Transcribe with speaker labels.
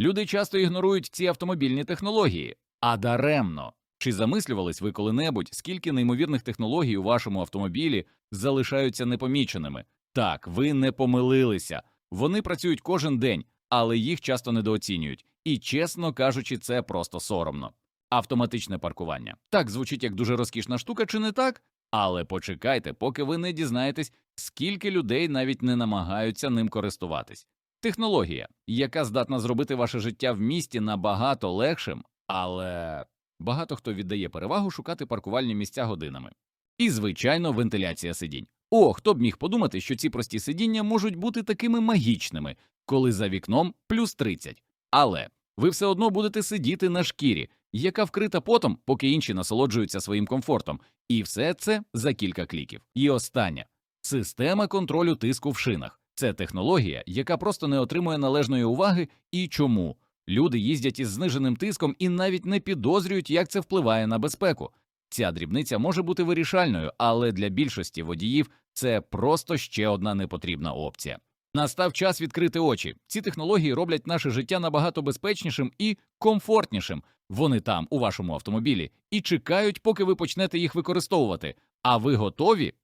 Speaker 1: Люди часто ігнорують ці автомобільні технології, а даремно. Чи замислювались ви коли-небудь, скільки неймовірних технологій у вашому автомобілі залишаються непоміченими? Так, ви не помилилися. Вони працюють кожен день, але їх часто недооцінюють. І, чесно кажучи, це просто соромно. Автоматичне паркування. Так, звучить як дуже розкішна штука, чи не так? Але почекайте, поки ви не дізнаєтесь, скільки людей навіть не намагаються ним користуватись. Технологія, яка здатна зробити ваше життя в місті набагато легшим, але багато хто віддає перевагу шукати паркувальні місця годинами. І, звичайно, вентиляція сидінь. О, хто б міг подумати, що ці прості сидіння можуть бути такими магічними, коли за вікном плюс 30. Але ви все одно будете сидіти на шкірі, яка вкрита потом, поки інші насолоджуються своїм комфортом. І все це за кілька кліків. І останнє система контролю тиску в шинах. Це технологія, яка просто не отримує належної уваги. І чому люди їздять із зниженим тиском і навіть не підозрюють, як це впливає на безпеку. Ця дрібниця може бути вирішальною, але для більшості водіїв це просто ще одна непотрібна опція. Настав час відкрити очі. Ці технології роблять наше життя набагато безпечнішим і комфортнішим. Вони там, у вашому автомобілі, і чекають, поки ви почнете їх використовувати. А ви готові?